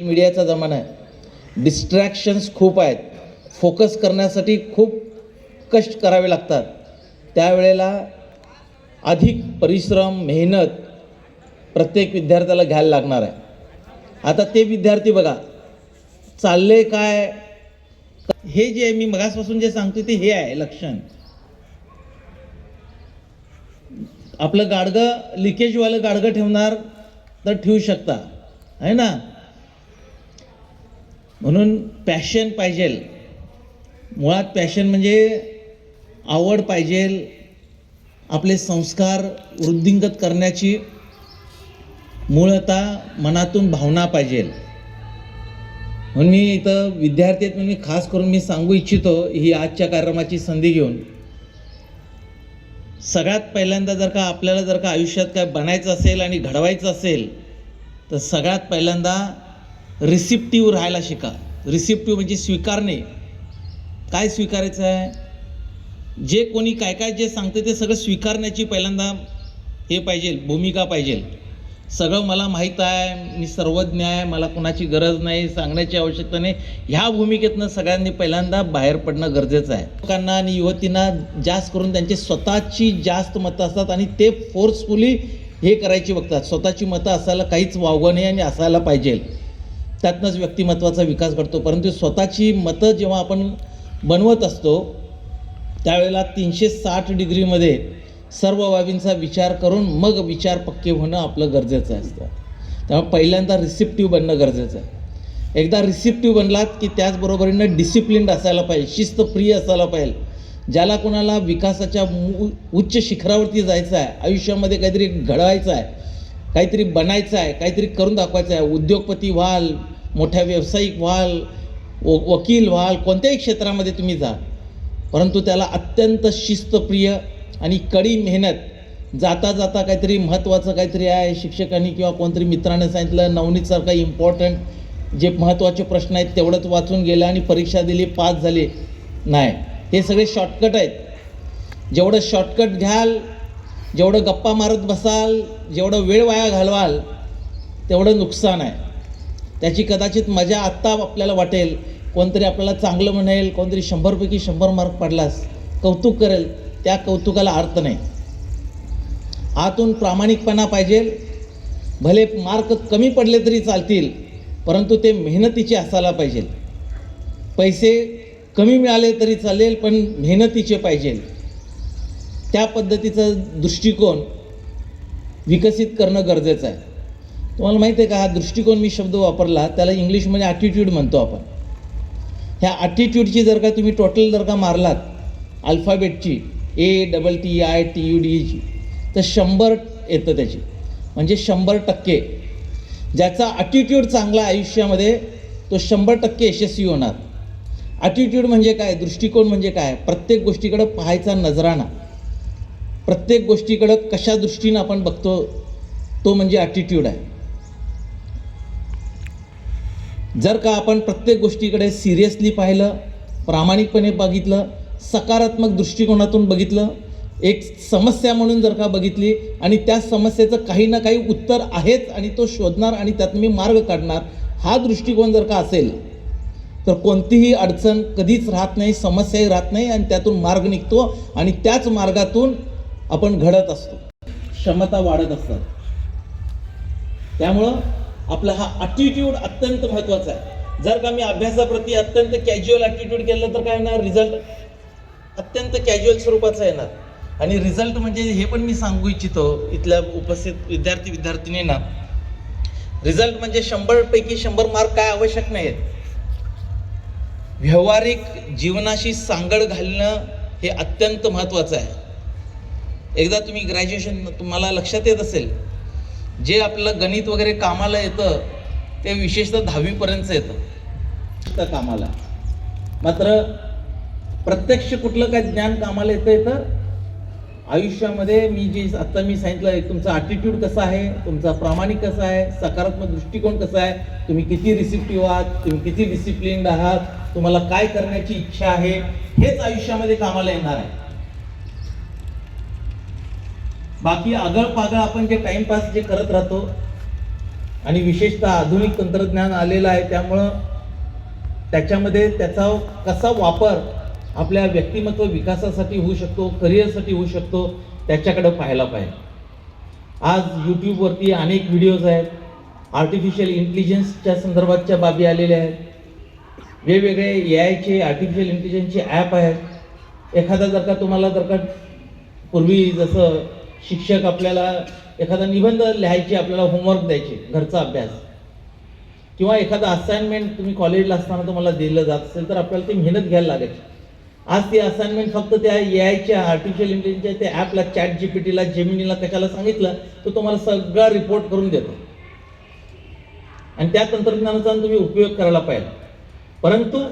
मीडियाचा जमाना आहे. डिस्ट्रॅक्शन्स खूप आहेत. फोकस करण्यासाठी खूप कष्ट करावे लागतात. त्यावेळेला अधिक परिश्रम मेहनत प्रत्येक विद्यार्थ्याला घ्यायला लागणार आहे. आता ते विद्यार्थी बघा चालले काय? हे जे मी मगासपासून जे सांगतो ते हे आहे लक्षण. आपलं गाडगं लिकेजवालं गाडगं ठेवणार तर ठेवू शकता. आहे ना? म्हणून पॅशन पाहिजे मुळात पॅशन म्हणजे आवड पाहिजे. आपले संस्कार वृद्धिंगत करण्याची मूळतः मनातून भावना पाहिजे. म्हणून मी इथं विद्यार्थी आहेत म्हणून मी खास करून मी सांगू इच्छितो ही आजच्या कार्यक्रमाची संधी घेऊन. सगळ्यात पहिल्यांदा जर का आपल्याला जर का आयुष्यात काय बनायचं असेल आणि घडवायचं असेल तर सगळ्यात पहिल्यांदा रिसिप्टिव्ह राहायला शिका. रिसिप्टिव्ह म्हणजे स्वीकारणे. काय स्वीकारायचं आहे? जे कोणी काय काय जे सांगते ते सगळं स्वीकारण्याची पहिल्यांदा हे पाहिजे भूमिका पाहिजे. सगळं मला माहीत आहे मी सर्वज्ञ आहे मला कोणाची गरज नाही सांगण्याची आवश्यकता नाही. ह्या भूमिकेतनं सगळ्यांनी पहिल्यांदा बाहेर पडणं गरजेचं आहे. लोकांना आणि युवतींना जास्त करून त्यांची स्वतःची जास्त मतं असतात आणि ते फोर्सफुली हे करायची बघतात. स्वतःची मतं असायला काहीच वावगं नाही आणि असायला पाहिजे. त्यातनंच व्यक्तिमत्वाचा विकास घडतो. परंतु स्वतःची मतं जेव्हा आपण बनवत असतो त्यावेळेला तीनशे साठ डिग्रीमध्ये सर्व बाबींचा विचार करून मग विचार पक्के होणं आपलं गरजेचं असतं. त्यामुळे पहिल्यांदा रिसिप्टिव्ह बनणं गरजेचं आहे. एकदा रिसिप्टिव्ह बनलात की त्याचबरोबरीनं डिसिप्लिन्ड असायला पाहिजे शिस्तप्रिय असायला पाहिजे. ज्याला कोणाला विकासाच्या उच्च शिखरावरती जायचं आहे आयुष्यामध्ये काहीतरी घडवायचं आहे काहीतरी बनायचं आहे काहीतरी करून दाखवायचं आहे उद्योगपती व्हाल मोठ्या व्यावसायिक व्हाल व वकील व्हाल कोणत्याही क्षेत्रामध्ये तुम्ही जा. परंतु त्याला अत्यंत शिस्तप्रिय आणि कडी मेहनत जाता जाता काहीतरी महत्त्वाचं काहीतरी आहे. शिक्षकांनी किंवा कोणतरी मित्राने सांगितलं नवनीतसारखा इम्पॉर्टंट जे महत्त्वाचे प्रश्न आहेत तेवढंच वाचून गेलं आणि परीक्षा दिली पास झाले. नाही. हे सगळे शॉर्टकट आहेत. जेवढं शॉर्टकट घ्याल जेवढं गप्पा मारत बसाल जेवढं वेळ वाया घालवाल तेवढं नुकसान आहे. त्याची कदाचित मजा आत्ता आपल्याला वाटेल. कोणतरी आपल्याला चांगलं म्हणेल कोणतरी शंभरपैकी शंभर मार्क पडलास कौतुक करेल. त्या कौतुकाला अर्थ नाही. आतून प्रामाणिकपणा पाहिजे. भले मार्क कमी पडले तरी चालतील परंतु ते मेहनतीचे असायला पाहिजे. पैसे कमी मिळाले तरी चालेल पण मेहनतीचे पाहिजे. त्या पद्धतीचा दृष्टिकोन विकसित करणं गरजेचं आहे. तुम्हाला माहिती आहे का हा दृष्टिकोन मी शब्द वापरला त्याला इंग्लिशमध्ये म्हणजे ॲटिट्यूड म्हणतो आपण. ह्या ॲटिट्यूडची जर का तुम्ही टोटल जर का मारलात अल्फाबेटची A double T I T U डीची तर शंभर येतं त्याची. म्हणजे शंभर टक्के. ज्याचा ॲटिट्यूड चांगला आयुष्यामध्ये तो शंभर टक्के यशस्वी होणार. ॲटिट्यूड म्हणजे काय? दृष्टिकोन म्हणजे काय? प्रत्येक गोष्टीकडं पाहायचा नजराणा. प्रत्येक गोष्टीकडं कशा दृष्टीनं आपण बघतो तो म्हणजे ॲटिट्यूड आहे. जर का आपण प्रत्येक गोष्टीकडे सिरियसली पाहिलं प्रामाणिकपणे बघितलं सकारात्मक दृष्टिकोनातून बघितलं एक समस्या म्हणून जर का बघितली आणि त्या समस्येचं काही ना काही उत्तर आहेच आणि तो शोधणार आणि त्यातून मी मार्ग काढणार हा दृष्टिकोन जर का असेल तर कोणतीही अडचण कधीच राहत नाही समस्याही राहत नाही आणि त्यातून मार्ग निघतो आणि त्याच मार्गातून आपण घडत असतो. क्षमता वाढत असतात. त्यामुळं आपला हा ॲटिट्यूड अत्यंत महत्त्वाचा आहे. जर का मी अभ्यासाप्रती अत्यंत कॅज्युअल ॲटिट्यूड केलं तर काय होणार? रिझल्ट अत्यंत कॅज्युअल स्वरूपाचा येणार. आणि रिझल्ट म्हणजे हे पण मी सांगू इच्छितो इथल्या उपस्थित विद्यार्थी विद्यार्थिनींना. रिझल्ट म्हणजे शंभरपैकी शंभर मार्क काय आवश्यक नाही आहेत जीवनाशी सांगड घालणं हे अत्यंत महत्त्वाचं आहे. एकदा तुम्ही ग्रॅज्युएशन तुम्हाला लक्षात येत असेल जे आपलं गणित वगैरे कामाला येतं ते विशेषतः दहावीपर्यंतचं येतं. त्या कामाला. मात्र प्रत्यक्ष कुठलं काय ज्ञान कामाला येतं येतं? आयुष्यामध्ये मी जे आत्ता मी सांगितलं आहे तुमचा ॲटिट्यूड कसा आहे तुमचा प्रामाणिक कसा आहे सकारात्मक दृष्टिकोन कसा आहे तुम्ही किती रिसिप्टिव्ह आहात तुम्ही किती डिसिप्लिन्ड आहात तुम्हाला काय करण्याची इच्छा आहे हेच आयुष्यामध्ये कामाला येणार आहे. बाकी आगळ पागळ आपण जे टाइमपास जे करत राहतो आणि विशेषतः आधुनिक तंत्रज्ञान आलेलं आहे त्यामुळं त्याच्यामध्ये त्याचा कसा वापर आपल्या व्यक्तिमत्व विकासासाठी होऊ शकतो करिअरसाठी होऊ शकतो त्याच्याकडे पाहायला पाहिजे. आज यूट्यूबवरती अनेक व्हिडिओज आहेत. आर्टिफिशियल इंटेलिजन्सच्या संदर्भातच्या बाबी आलेल्या आहेत. वेगवेगळे ए आयचे आर्टिफिशियल इंटेलिजन्सचे ॲप आहेत. एखादा जर का तुम्हाला जर का पूर्वी जसं शिक्षक आपल्याला एखादा निबंध लिहायचे आपल्याला होमवर्क द्यायचे घरचा अभ्यास. किंवा एखादा असाइनमेंट तुम्ही कॉलेजला असताना तुम्हाला दिलं जात असेल तर आपल्याला ती मेहनत घ्यायला लागायची. आज ती असाइनमेंट फक्त त्या ए आयच्या आर्टिफिशियल इंटेलिजन्सच्या त्या ॲपला चॅट जी पी टीला जेमिनीला कशाला सांगितलं तो तुम्हाला सगळा रिपोर्ट करून देतो. आणि त्या तंत्रज्ञानाचा तुम्ही उपयोग करायला पाहिजे. परंतु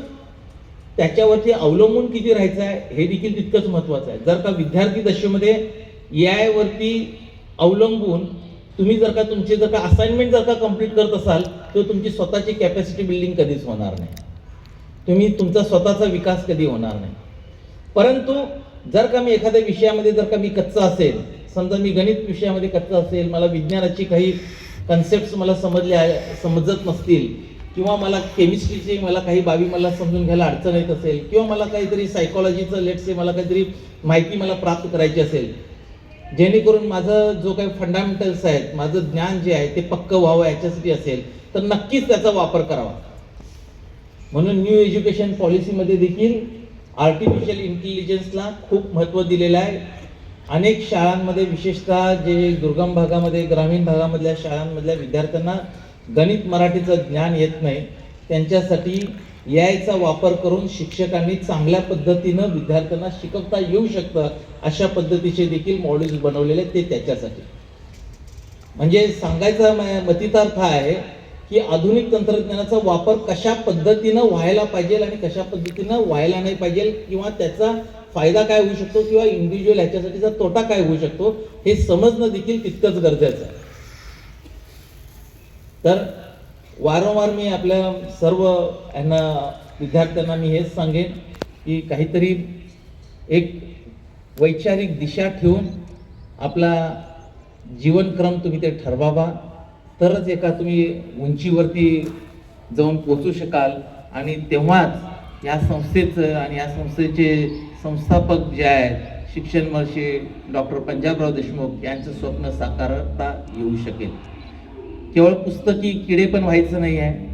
त्याच्यावरती अवलंबून किती राहायचं आहे हे देखील तितकंच महत्त्वाचं आहे. जर का विद्यार्थी दशेमध्ये ए आयवरती अवलंबून तुम्ही जर का तुमचे जर का असाइनमेंट जर का कंप्लीट करत असाल तर तुमची स्वतःची कॅपॅसिटी बिल्डिंग कधीच होणार नाही. तुम्ही तुमचा स्वतःचा विकास कधी होणार नाही. परंतु जर का मी एखाद्या विषयामध्ये जर का मी कच्चा असेल समजा मी गणित विषयामध्ये कच्चा असेल मला विज्ञानाची काही कन्सेप्ट मला समजले समजत नसतील किंवा मला केमिस्ट्रीची मला काही बाबी मला समजून घ्यायला अडचण येत असेल किंवा मला काहीतरी सायकोलॉजीचं लेट्स मला काहीतरी माहिती मला प्राप्त करायची असेल जेणेकरून माझं जो काही फंडामेंटल्स आहेत माझं ज्ञान जे आहे ते पक्कं व्हावं याच्यासाठी असेल तर नक्कीच त्याचा वापर करावा. म्हणून न्यू एज्युकेशन पॉलिसीमध्ये देखील आर्टिफिशियल इंटेलिजन्सला खूप महत्त्व दिलेलं आहे. अनेक शाळांमध्ये विशेषतः जे दुर्गम भागामध्ये ग्रामीण भागामधल्या शाळांमधल्या विद्यार्थ्यांना गणित मराठीचं ज्ञान येत नाही त्यांच्यासाठी यायचा वापर करून शिक्षकांनी चांगल्या पद्धतीनं विद्यार्थ्यांना शिकवता येऊ शकतं अशा पद्धतीचे देखील मॉड्यूल्स बनवलेले आहेत, ते त्याच्यासाठी. म्हणजे सांगायचा मतितार्थ आहे की आधुनिक तंत्रज्ञानाचा वापर कशा पद्धतीनं व्हायला पाहिजे आणि कशा पद्धतीनं व्हायला नाही पाहिजे किंवा त्याचा फायदा काय होऊ शकतो किंवा इंडिव्हिज्युअल ह्याच्यासाठीचा तोटा काय होऊ शकतो हे समजणं देखील तितकंच गरजेचं आहे. तर वारंवार मी आपल्या सर्व यांना विद्यार्थ्यांना मी हेच सांगेन की काहीतरी एक वैचारिक दिशा ठेवून आपला जीवनक्रम तुम्ही ते ठरवावा. तरच एका तुम्ही उंचीवरती जाऊन पोचू शकाल. आणि तेव्हाच या संस्थेचं आणि या संस्थेचे संस्थापक जे आहेत शिक्षण महर्षी डॉक्टर पंजाबराव देशमुख यांचं स्वप्न साकारता येऊ शकेल. केवळ पुस्तकी किडे पण व्हायचं नाही आहे.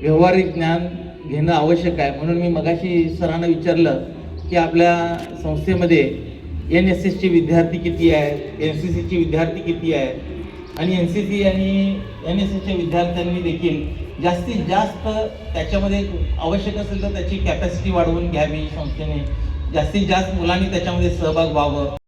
व्यवहारिक ज्ञान घेणं आवश्यक आहे. म्हणून मी मगाशी सरांना विचारलं की आपल्या संस्थेमध्ये एन एस एसचे विद्यार्थी किती आहेत? एन सी सीचे विद्यार्थी किती आहेत? आणि एन सी सी आणि एन एस एसच्या विद्यार्थ्यांनी देखील जास्तीत जास्त त्याच्यामध्ये आवश्यक असेल तर त्याची कॅपॅसिटी वाढवून घ्यावी संस्थेने. जास्तीत जास्त मुलांनी त्याच्यामध्ये सहभाग व्हावं.